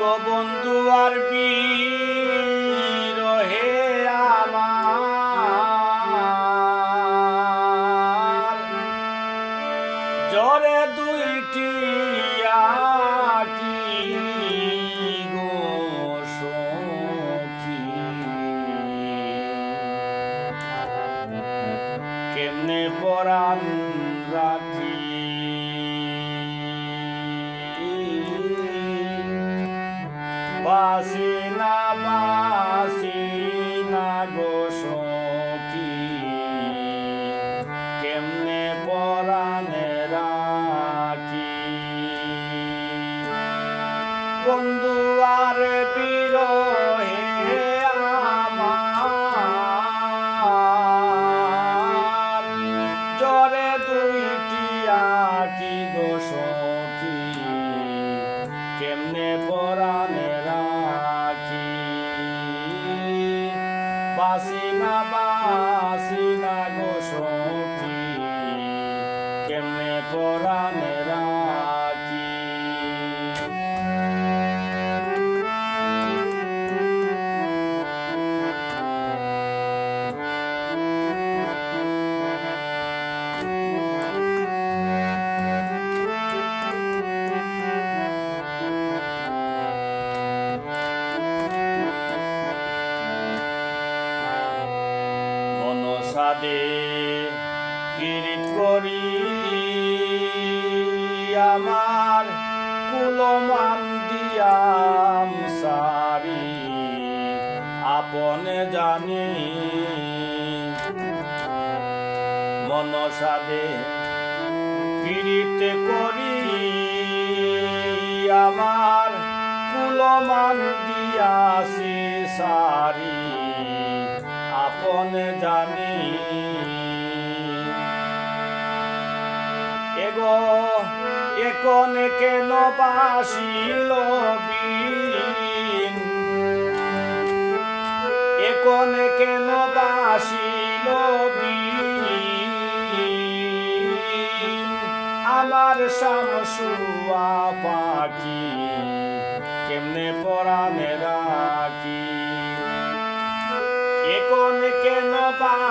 গো বন্ধু আর রহে বাসি না বাসি না গো সখী। কেমনে পরাণে বন্ধু বাসি না বাসি না গো সখী। কেমনে পরাণে মনসাদে কিরিট করি আমার কুলমান দিয়াম সারি আপনে জানি মনসাদে কিরিট করি আমার কুলমান দিয়াছি সারি আপন জানি। এগো একন কেন বাসিল একন কেন বাসিল আমার শামসুয়া পাখি, কেমনে পরাণে রাখি?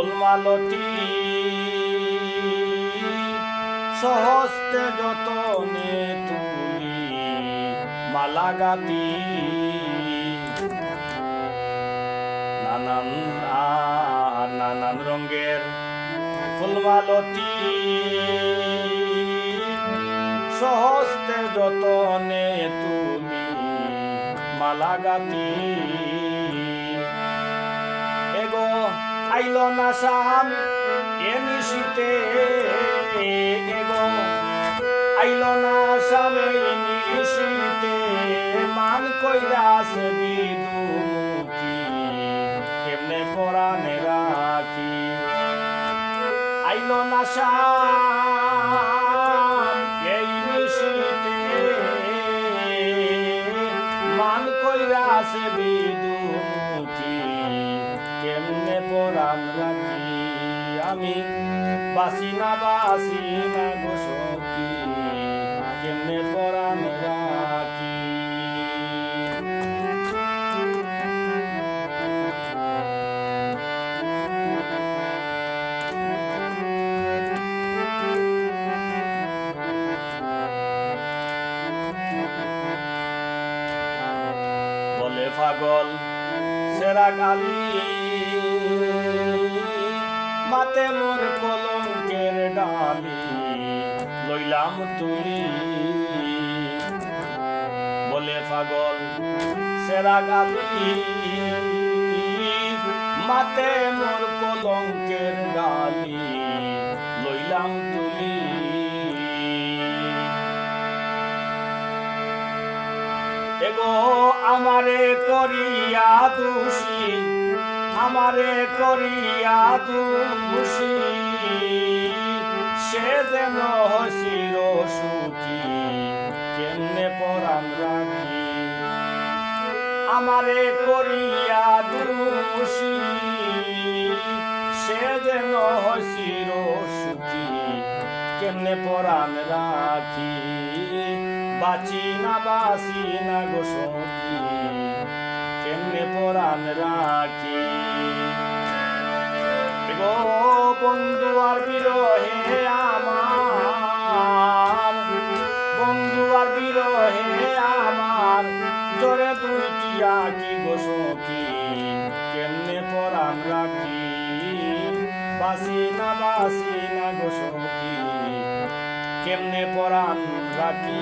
ফুলমালতি। সহস্তে যতনে তুলি মালা গাতি নানান নানান রঙের ফুলমালতি। সহস্তে যতনে তুলি মালা গাতি এগো আইল না সাম এনি শীতে এগো। আইল না সামে শীতে মান কইরাছে বিদুমুখী কেমনে পরাণে রাখি? আইল না সাম এই নিশীতে মান কইরাছে বিদুমুখী আমি বাসি না বাসি না গো সখী কেমনে রাখি বলে পাগল সেরা গালি মাতে মোর কলঙ্কের ডালি। লইলাম তুই বলে পাগল, সেরা গালি মাতে মোর কলঙ্কের ডালি, লইলাম তুলি এগো আমারে করিয়া দোষী। আমারে করিয়া দোষী সে যেন হসির সুখী, কেমনে পরাম রাখি? আমারে করিয়া দোষী সে যেন হসির সুখী, কেমনে পরাণ রাখি? বাঁচি না বাসি না গো সখী। কেমনে পরাণ রাখি। গো বন্ধু আর বিরহে আমার, বন্ধু আর বিরহে আমার জোরে দুইটি আঁকি গো সখী, কেমনে পরাণ রাখি? বাসি না বাসি না গো সখী, কেমনে পরাণ রাখি?